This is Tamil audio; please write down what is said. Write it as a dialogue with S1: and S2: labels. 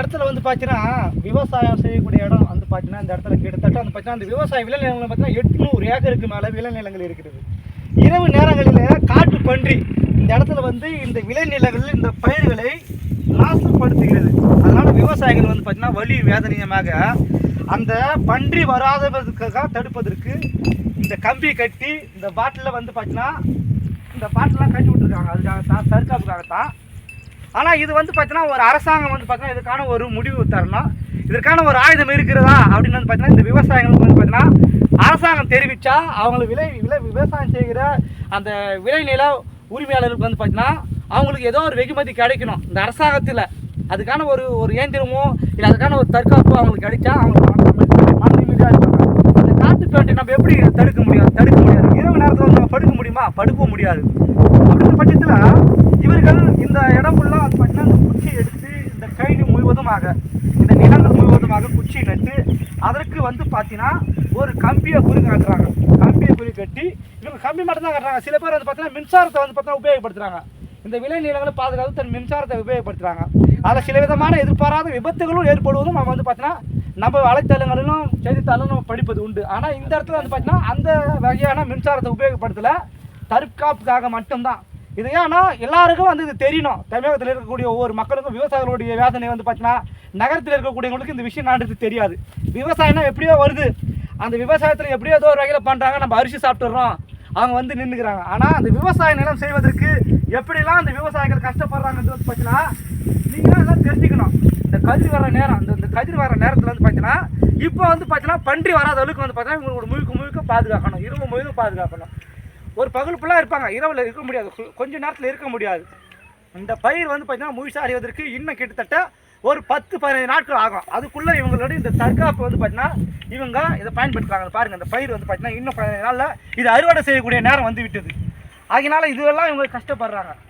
S1: இடத்துல வந்து பார்த்தீங்கன்னா விவசாயம் செய்யக்கூடிய இடம் வந்து பார்த்தீங்கன்னா இந்த இடத்துல கிட்டத்தட்ட வந்து பார்த்தீங்கன்னா அந்த விவசாய விளைநிலங்கள் பார்த்தீங்கன்னா எட்நூறு ஏக்கருக்கு மேலே விளைநிலங்கள் இருக்கிறது. இரவு நேரங்களில் காட்டு பன்றி இந்த இடத்துல வந்து இந்த விளைநிலங்களில் இந்த பயிர்களை நாசப்படுத்துகிறது. அதனால் விவசாயிகள் வந்து பார்த்தீங்கன்னா வலி வேதனையமாக அந்த பன்றி வராததுக்காக தடுப்பதற்கு இந்த கம்பி கட்டி இந்த பாட்டிலில் வந்து பார்த்தீங்கன்னா இந்த பாட்டிலாம் கட்டி விட்டுருக்காங்க. அதுக்காக தான் தற்காப்புக்காகத்தான் ஆனால் இது வந்து பார்த்தீங்கன்னா ஒரு அரசாங்கம் வந்து பார்த்தீங்கன்னா இதுக்கான ஒரு முடிவு தரணும். இதற்கான ஒரு ஆயுதம் இருக்கிறதா அப்படின்னு வந்து பார்த்தீங்கன்னா இந்த விவசாயிகளுக்கு வந்து பார்த்தீங்கன்னா அரசாங்கம் தெரிவித்தா அவங்களுக்கு விலை விலை விவசாயம் செய்கிற அந்த விளைநில உரிமையாளர்களுக்கு வந்து பார்த்தீங்கன்னா அவங்களுக்கு ஏதோ ஒரு வெகுமதி கிடைக்கணும். இந்த அரசாங்கத்தில் அதுக்கான ஒரு ஒரு இயந்திரமோ இல்லை அதுக்கான ஒரு தற்காப்பு அவங்களுக்கு கிடைச்சா அவங்களுக்கு அந்த காற்று பேண்டை நம்ம எப்படி தடுக்க முடியாது தடுக்க முடியாது. இரவு நேரத்தில் வந்து நம்ம படுக்க முடியுமா? படுக்கவும் முடியாது. அப்படின்ற பட்சத்தில் மக்கள் இந்த இடம் ஃபுல்லாக வந்து பார்த்தீங்கன்னா இந்த குச்சி எடுத்து இந்த கைடு முழுவதுமாக இந்த நிலங்கள் முழுவதுமாக குச்சி நட்டு அதற்கு வந்து பார்த்தீங்கன்னா ஒரு கம்பியை குறி காட்டுறாங்க. கம்பியை குறி கட்டி இவங்க கம்பி மட்டும் தான் கட்டுறாங்க. சில பேர் வந்து பார்த்தீங்கன்னா மின்சாரத்தை வந்து பார்த்தீங்கன்னா உபயோகப்படுத்துறாங்க. இந்த விளை நிலங்களை பாதுகாத்து தன் மின்சாரத்தை உபயோகப்படுத்துறாங்க. அதில் சில விதமான எதிர்பாராத விபத்துகளும் ஏற்படுவதும் நம்ம வந்து பார்த்தீங்கன்னா நம்ம வலைத்தளங்களிலும் செய்தித்தாளும் நம்ம படிப்பது உண்டு. ஆனால் இந்த இடத்துல வந்து பார்த்தீங்கன்னா அந்த வகையான மின்சாரத்தை உபயோகப்படுத்தலை. தற்காப்புக்காக மட்டும்தான். இது ஏன்னா எல்லாருக்கும் வந்து இது தெரியணும். தமிழகத்தில் இருக்கக்கூடிய ஒவ்வொரு மக்களுக்கும் விவசாயிகளுடைய வேதனை வந்து பார்த்தீங்கன்னா நகரத்தில் இருக்கக்கூடியவங்களுக்கு இந்த விஷயம் நாடுறது தெரியாது. விவசாயம்னா எப்படியோ வருது. அந்த விவசாயத்தில் எப்படியோ ஏதோ ஒரு வகையில் பண்ணுறாங்க நம்ம அரிசி சாப்பிட்டுறோம். அவங்க வந்து நின்றுக்கிறாங்க ஆனால் அந்த விவசாய நிலம் செய்வதற்கு எப்படிலாம் அந்த விவசாயிகள் கஷ்டப்படுறாங்கன்றது பார்த்தீங்கன்னா நீங்கள் எல்லாம் தெரிஞ்சுக்கணும். இந்த கதிர் வர நேரம் இந்த இந்த கதிர் வர நேரத்தில் வந்து பார்த்தீங்கன்னா இப்போ வந்து பார்த்தீங்கன்னா பன்றி வராத அளவுக்கு வந்து பார்த்தீங்கன்னா இவங்களோட முழுக்க முழுக்க பாதுகாக்கணும். இரும்பு முழுக்க பாதுகாக்கணும். ஒரு பகல் ஃபுல்லாக இருப்பாங்க. இரவில் இருக்க முடியாது. கொ- கொஞ்ச நேரத்தில் இருக்க முடியாது. இந்த பயிர் வந்து பார்த்தீங்கன்னா முழுசாக அறிவதற்கு இன்னும் கிட்டத்தட்ட ஒரு பத்து பதினைந்து நாட்கள் ஆகும். அதுக்குள்ளே இவங்களோட இந்த தற்காப்பு வந்து பார்த்தீங்கன்னா இவங்க இதை பயன்படுத்துகிறாங்க பாருங்கள் இந்த பயிர் வந்து பார்த்தீங்கன்னா இன்னும் பதினைந்து நாளில் இது அறுவடை செய்யக்கூடிய நேரம் வந்து விட்டது. அதனால இதுவெல்லாம் இவங்க கஷ்டப்படுறாங்க.